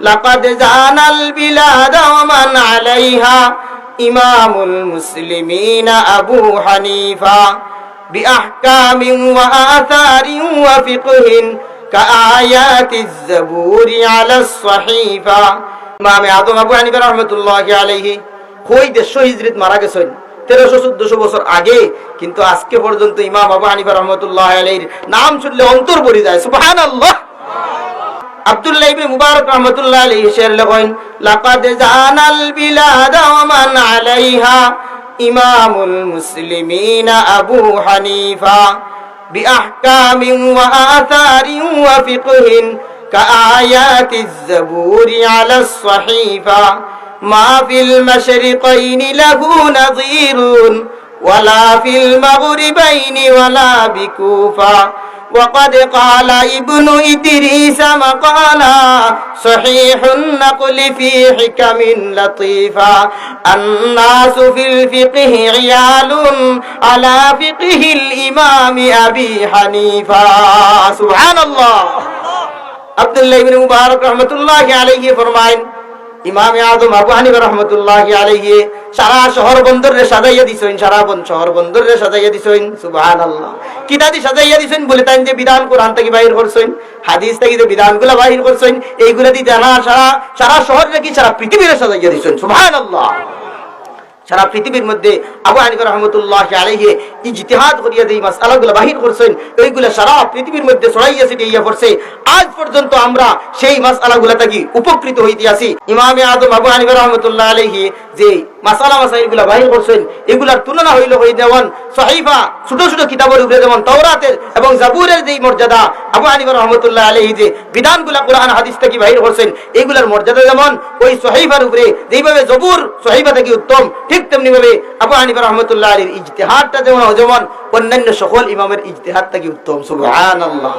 লাকাদ জানাল বিলাদ ওয়া মান আলাইহা ইমামুল মুসলিমিন আবু হানিফা بأحكام وآثار وفقه كآيات الزبور على الصحيفة ইমাম আদম আবু হানিফা রহমতুল্লাহ আলাইহি কই দেড়শো হিজরিত মারা গেছেন তেরোশো চোদ্দশো বছর আগে কিন্তু আজকে পর্যন্ত ইমাম আবু হানিফা রহমতুল্লাহ আলাইহির নাম শুনলে অন্তর পড়ে যায় সুবহানাল্লাহ আব্দুল্লাহ ইবনে মুবারক রহমতুল্লাহ আলাইহি শের লেখেন লাকাদ জানাল বিলাদ ওয়া মান আলাইহা ইমামুল মুসলিমিন আবু হানিফা بأحكام وآثار وفقه كآيات الزبور على الصحيفة ما في المشرقين له نظير ولا في المغربين ولا بكوفة وقد قال ابن إدريس مقالا صحيح النقل في حكم لطيفة الناس في الفقه عيال على فقه الإمام أبي حنيفة سبحان الله عبد الله بن مبارك رحمة الله عليه فرمائن ইমামে আজম আবু হানিফা রহমতুল্লাহ আলাইহি সারা শহর বন্দরে সাজাইয়া দিছেন, সারা শহর সাজাইয়া দিছেন কিতাদি সাজাইয়া দিছেন, বলে তাই যে বিধান কোরআন থেকে বাহির করছেন, হাদিস থেকে যে বাহির করছেন, এইগুলা জানা সারা সারা শহর নাকি সারা পৃথিবীরে সাজাইয়া দিছেন, সুবহানাল্লাহ। সারা পৃথিবীর মধ্যে আবু হানিফা রহমতুল্লাহ আলাইহি ইজতিহাদ করিয়া যেই মাসআলাগুলো বাহির করছেন ওইগুলো সারা পৃথিবীর মধ্যে ছড়াইয়া ছিটিয়ে পড়ছে। আজ পর্যন্ত আমরা সেই মাস মাসআলাগুলো থেকে উপকৃত হইতে আছি। ইমামে আদম আবু হানিফা রহমতুল্লাহ আলাইহি যে মাসালা মাসাইলগুলো বাহির করছেন, এগুলার তুলনা হইল হই যেমন সহিফা, ছোট ছোট কিতাবের উপরে, যেমন তওরাতের এবং জাবুরের যেই মর্যাদা, আবু হানিফা রহমতুল্লাহ আলাইহি যে বিধানগুলা কোরআন হাদিস থেকে বাহির করছেন এইগুলার মর্যাদা যেমন ওই সহিফার উপরে, যেইভাবে জবুর সহিফা থেকে উত্তম, ঠিক তেমনি ভাবে আবু হানিফা রহমতুল্লাহ আলীর ইজতিহাদটা যেমন যেমন অন্যান্য সকল ইমামের ইজতিহাদ থেকে উত্তম। সুবহানাল্লাহ।